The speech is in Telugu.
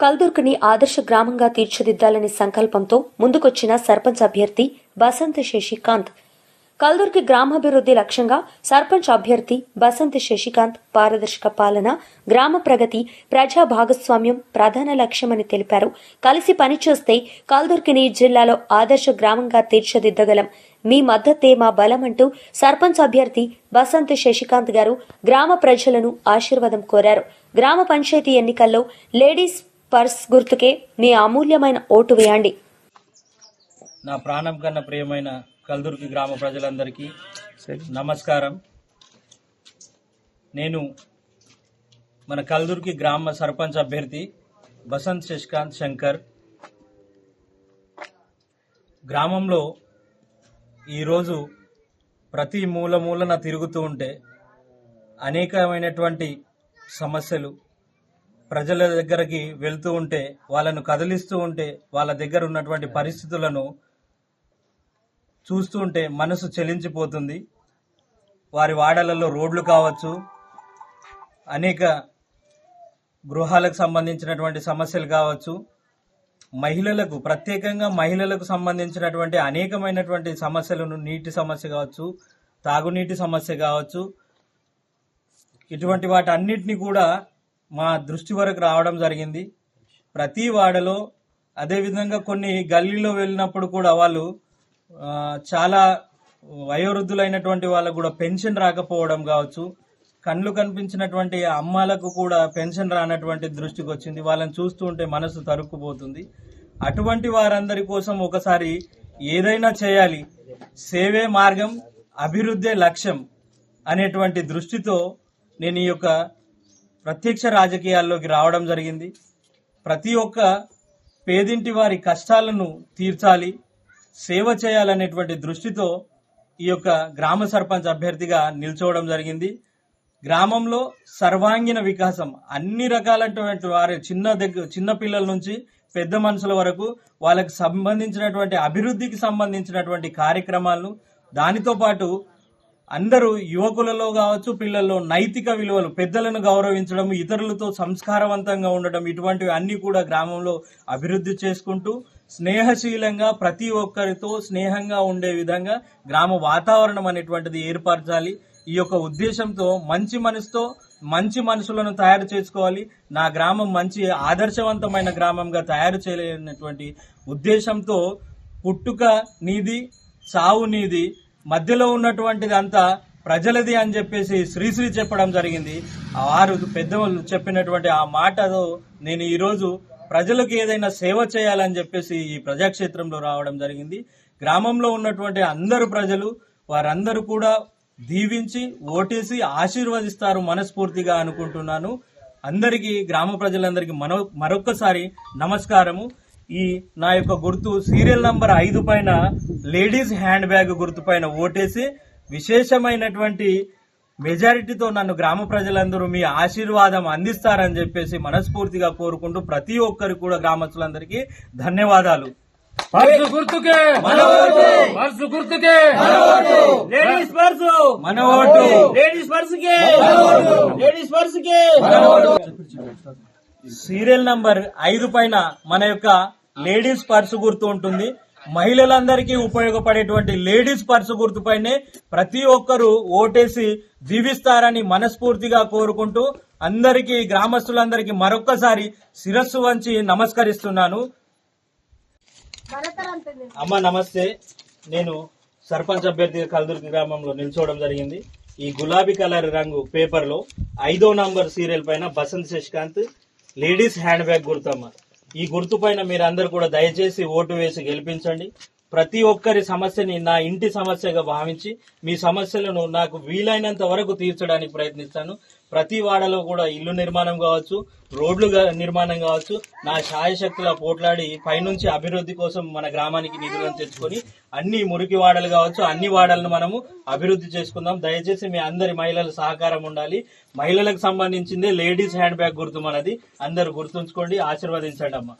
కల్దుర్గ్ని ఆదర్శ గ్రామంగా తీర్చిదిద్దాలనే సంకల్పంతో ముందుకొచ్చిన సర్పంచ్ అభ్యర్థి బసంత శశికాంత్. కల్దుర్గి గ్రామాభివృద్ధి లక్ష్యంగా సర్పంచ్ అభ్యర్థి బసంత శశికాంత్ పారదర్శక పాలన గ్రామ ప్రగతి ప్రజా భాగస్వామ్యం ప్రధాన లక్ష్యమని తెలిపారు. కలిసి పనిచేస్తే కల్దుర్గిని జిల్లాలో ఆదర్శ గ్రామంగా తీర్చిదిద్దగలం. మీ మద్దతే మా బలం అంటూ సర్పంచ్ అభ్యర్థి బసంత్ శశికాంత్ గారు గ్రామ ప్రజలను ఆశీర్వాదం కోరారు. గ్రామ పంచాయతీ ఎన్నికల్లో లేడీస్ పర్స్ గుర్తుకే మీ అమూల్యమైన ఓటు వేయండి. నా ప్రాణం కన్నా ప్రియమైన కల్దుర్గి గ్రామ ప్రజలందరికీ నమస్కారం. నేను మన కల్దుర్గి గ్రామ సర్పంచ్ అభ్యర్థి బసంత్ శశికాంత్ శంకర్. గ్రామంలో ఈరోజు ప్రతి మూల మూలన తిరుగుతూ ఉంటే అనేకమైనటువంటి సమస్యలు ప్రజల దగ్గరికి వెళ్తూ ఉంటే వాళ్ళను కదిలిస్తూ ఉంటే వాళ్ళ దగ్గర ఉన్నటువంటి పరిస్థితులను చూస్తూ ఉంటే మనసు చెలించిపోతుంది. వారి వాడలలో రోడ్లు కావచ్చు అనేక గృహాలకు సంబంధించినటువంటి సమస్యలు కావచ్చు మహిళలకు ప్రత్యేకంగా మహిళలకు సంబంధించినటువంటి అనేకమైనటువంటి సమస్యలను నీటి సమస్య కావచ్చు తాగునీటి సమస్య కావచ్చు ఇటువంటి వాటి అన్నిటినీ కూడా మా దృష్టి వరకు రావడం జరిగింది. ప్రతి వాడలో అదేవిధంగా కొన్ని గల్లీలో వెళ్ళినప్పుడు కూడా వాళ్ళు చాలా వయోవృద్ధులైనటువంటి వాళ్ళకు కూడా పెన్షన్ రాకపోవడం కావచ్చు కళ్ళు కనిపించినటువంటి అమ్మాలకు కూడా పెన్షన్ రానటువంటి దృష్టికి వచ్చింది. వాళ్ళని చూస్తూ ఉంటే మనసు తరుక్కుపోతుంది. అటువంటి వారందరి కోసం ఒకసారి ఏదైనా చేయాలి. సేవే మార్గం అభివృద్ధే లక్ష్యం అనేటువంటి దృష్టితో నేను ఈ యొక్క ప్రత్యక్ష రాజకీయాల్లోకి రావడం జరిగింది. ప్రతి ఒక్క పేదింటి వారి కష్టాలను తీర్చాలి సేవ చేయాలనేటువంటి దృష్టితో ఈ యొక్క గ్రామ సర్పంచ్ అభ్యర్థిగా నిల్చోవడం జరిగింది. గ్రామంలో సర్వాంగీణ వికాసం అన్ని రకాలైనటువంటి వారి చిన్న దగ్గర చిన్న పిల్లల నుంచి పెద్ద మనుషుల వరకు వాళ్ళకి సంబంధించినటువంటి అభివృద్ధికి సంబంధించినటువంటి కార్యక్రమాలను దానితో పాటు అందరూ యువకులలో కావచ్చు పిల్లల్లో నైతిక విలువలు పెద్దలను గౌరవించడం ఇతరులతో సంస్కారవంతంగా ఉండడం ఇటువంటివి అన్నీ కూడా గ్రామంలో అభివృద్ధి చేసుకుంటూ స్నేహశీలంగా ప్రతి ఒక్కరితో స్నేహంగా ఉండే విధంగా గ్రామ వాతావరణం అనేటువంటిది ఏర్పరచాలి. ఈ యొక్క ఉద్దేశంతో మంచి మనసుతో మంచి మనుషులను తయారు చేసుకోవాలి. నా గ్రామం మంచి ఆదర్శవంతమైన గ్రామంగా తయారు చేయలేనటువంటి ఉద్దేశంతో పుట్టుక నీది చావు నీది మధ్యలో ఉన్నటువంటిది అంతా ప్రజలది అని చెప్పేసి శ్రీశ్రీ చెప్పడం జరిగింది. వారు పెద్దవాళ్ళు చెప్పినటువంటి ఆ మాటతో నేను ఈరోజు ప్రజలకు ఏదైనా సేవ చేయాలని చెప్పేసి ఈ ప్రజాక్షేత్రంలో రావడం జరిగింది. గ్రామంలో ఉన్నటువంటి అందరు ప్రజలు వారందరూ కూడా దీవించి ఓటేసి ఆశీర్వదిస్తారు మనస్ఫూర్తిగా అనుకుంటున్నాను. అందరికీ గ్రామ ప్రజలందరికీ మనో మరొక్కసారి నమస్కారము. ఈ నా యొక్క గుర్తు సీరియల్ నంబర్ ఐదు పైన లేడీస్ హ్యాండ్ బ్యాగ్ గుర్తు పైన ఓటేసి విశేషమైనటువంటి మెజారిటీతో నన్ను గ్రామ ప్రజలందరూ మీ ఆశీర్వాదం అందిస్తారని చెప్పేసి మనస్ఫూర్తిగా కోరుకుంటూ ప్రతి ఒక్కరు కూడా గ్రామస్తులందరికీ ధన్యవాదాలు. పర్సు గుర్తుకే! పర్సు గుర్తుకే! లేడీస్ పర్స్ మన ఓటు లేడీస్ పర్స్కి లేడీస్ పర్స్కి సీరియల్ నంబర్ ఐదు పైన మన యొక్క లేడీస్ పర్సు గుర్తు ఉంటుంది. మహిళలందరికీ ఉపయోగపడేటువంటి లేడీస్ పర్సు గుర్తుపైనే ప్రతి ఒక్కరూ ఓటేసి జీవిస్తారని మనస్ఫూర్తిగా కోరుకుంటూ అందరికీ గ్రామస్తులందరికీ మరొక్కసారి శిరస్సు వంచి నమస్కరిస్తున్నాను. అమ్మ నమస్తే. నేను సర్పంచ్ అభ్యర్థి కల్దుర్గి గ్రామంలో నిల్చోవడం జరిగింది. ఈ గులాబీ కలర్ రంగు పేపర్లో ఐదో నంబర్ సీరియల్ పైన Basant Shashikant ladies hand bag గుర్తమ్మ. ఈ గుర్తు పైన మీరందరూ కూడా దయచేసి ఓటు వేసి గెలిపించండి. ప్రతి ఒక్కరి సమస్యని నా ఇంటి సమస్యగా భావించి మీ సమస్యలను నాకు వీలైనంత వరకు తీర్చడానికి ప్రయత్నిస్తాను. ప్రతి వాడలో కూడా ఇల్లు నిర్మాణం కావచ్చు రోడ్లు నిర్మాణం కావచ్చు నా శాయశక్తుల పోట్లాడి పైనుంచి అభివృద్ధి కోసం మన గ్రామానికి నిధులను తెచ్చుకొని అన్ని మురికి వాడలు కావచ్చు అన్ని వాడలను మనము అభివృద్ధి చేసుకుందాం. దయచేసి మీ అందరి మహిళల సహకారం ఉండాలి. మహిళలకు సంబంధించిందే లేడీస్ హ్యాండ్ బ్యాగ్ గుర్తు మనది. అందరూ గుర్తుంచుకోండి. ఆశీర్వదించండి అమ్మ.